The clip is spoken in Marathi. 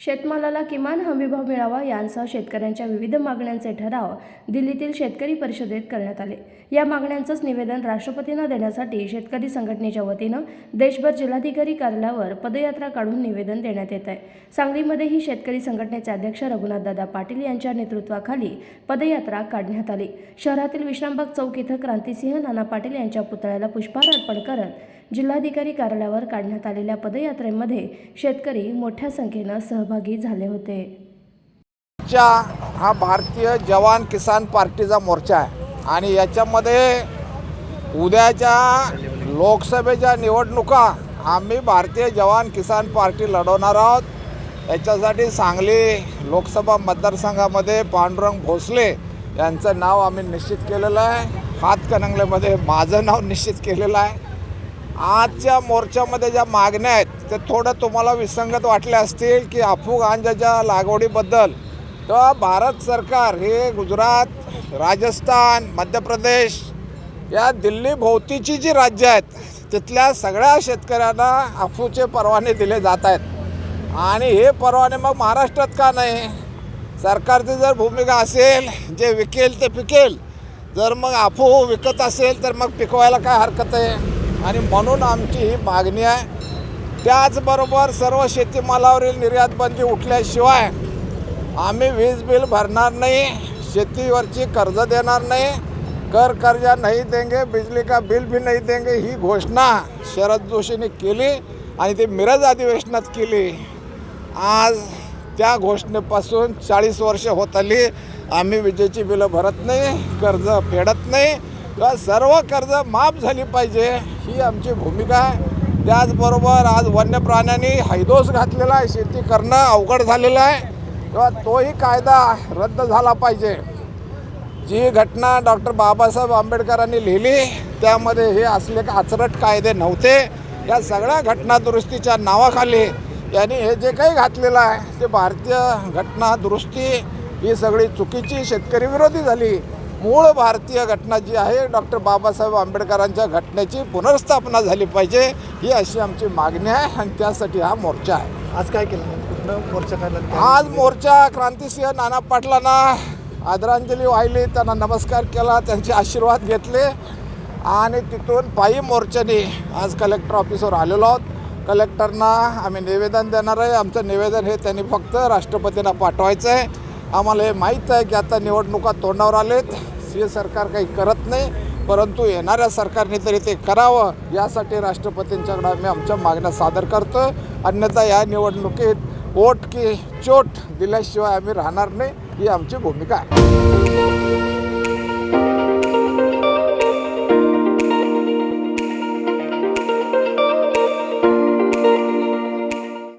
शेतमालाला किमान हमीभाव मिळावा यांसह शेतकऱ्यांच्या विविध मागण्यांचे ठराव दिल्लीतील शेतकरी परिषदेत करण्यात आले. या मागण्यांचंच निवेदन राष्ट्रपतींना देण्यासाठी शेतकरी संघटनेच्या वतीनं देशभर जिल्हाधिकारी कार्यालयावर पदयात्रा काढून निवेदन देण्यात येत आहे. सांगलीमध्येही शेतकरी संघटनेचे अध्यक्ष रघुनाथदादा पाटील यांच्या नेतृत्वाखाली पदयात्रा काढण्यात आली. शहरातील विश्रामबाग चौक इथं क्रांतिसिंह नाना पाटील यांच्या पुतळ्याला पुष्पहार अर्पण करत जिल्हाधिकारी कार्यालयावर काढण्यात आलेल्या पदयात्रेमध्ये शेतकरी मोठ्या संख्येनं सहभागी झाले होते. मोर्चा हा भारतीय जवान किसान पार्टीचा मोर्चा आहे. आणि याच्यामध्ये उद्याच्या लोकसभेच्या निवडणुका आम्ही भारतीय जवान किसान पार्टी लढवणार आहोत. याच्यासाठी सांगली लोकसभा मतदारसंघामध्ये पांडुरंग भोसले यांचं नाव आम्ही निश्चित केलेलं आहे. हातकणंगलेमध्ये माझं नाव निश्चित केलेलं आहे. आजच्या मोर्चामध्ये ज्या मागण्या आहेत ते थोडं तुम्हाला विसंगत वाटल्या असतील की अफू गांजाच्या लागवडीबद्दल. तर भारत सरकार हे गुजरात राजस्थान मध्य प्रदेश या दिल्ली भोवतीची जी राज्य आहेत तिथल्या सगळ्या शेतकऱ्यांना अफूचे परवाने दिले जात आहेत. आणि हे परवाने मग महाराष्ट्रात का नाही? सरकारची जर भूमिका असेल जे विकेल ते पिकेल. जर मग अफू विकत असेल तर मग पिकवायला काय हरकत आहे? आणि म्हणून आमची ही मागणी आहे. त्याचबरोबर सर्व शेतीमालावरील निर्यातबंदी उठल्याशिवाय आम्ही वीज बिल भरणार नाही शेतीवरची कर्ज देणार नाही कर कर्जा नाही देंगे बिजली का बिल भी नाही देंगे ही घोषणा शरद जोशीने केली आणि ती मिरज अधिवेशनात केली. आज त्या घोषणेपासून चाळीस वर्ष होत आली. आम्ही विजेची बिलं भरत नाही कर्ज फेडत नाही. किंवा सर्व कर्ज माफ झाली पाहिजे. ही आमची भूमिका आहे. त्याचबरोबर आज वन्य प्राण्यांनी हैदोस घातलेला आहे. शेती करणं अवघड झालेलं आहे. किंवा तोही कायदा रद्द झाला पाहिजे. जी घटना डॉक्टर बाबासाहेब आंबेडकरांनी लिहिली त्यामध्ये हे असले आचरट कायदे नव्हते. या सगळ्या घटना दुरुस्तीच्या नावाखाली यांनी हे जे काही घातलेलं आहे ते भारतीय घटना दुरुस्ती ही सगळी चुकीची शेतकरी विरोधी झाली. मूळ भारतीय घटना जी आहे डॉक्टर बाबासाहेब आंबेडकरांच्या घटनेची पुनर्स्थापना झाली पाहिजे ही अशी आमची मागणी आहे आणि त्यासाठी हा मोर्चा आहे. आज काय केलं? कुठनं मोर्चा काढला? आज मोर्चा क्रांतिसिंह नाना पाटलांना आदरांजली वाहिली त्यांना नमस्कार केला त्यांचे आशीर्वाद घेतले. आणि तिथून पायी मोर्चाने आज कलेक्टर ऑफिसवर आलेलो आहोत. कलेक्टरना आम्ही निवेदन देणार आहे. आमचं निवेदन हे त्यांनी फक्त राष्ट्रपतींना पाठवायचं आहे. आम्हाला हे माहीत आहे की आता निवडणुका तोंडावर आलेत. हे सरकार काही करत नाही परंतु येणाऱ्या सरकारने तरी ते करावं यासाठी राष्ट्रपतींच्याकडे आम्ही आमच्या मागण्या सादर करतो अन्यथा या निवडणुकीत वोट की चोट दिल्याशिवाय आम्ही राहणार नाही ही आमची भूमिका आहे.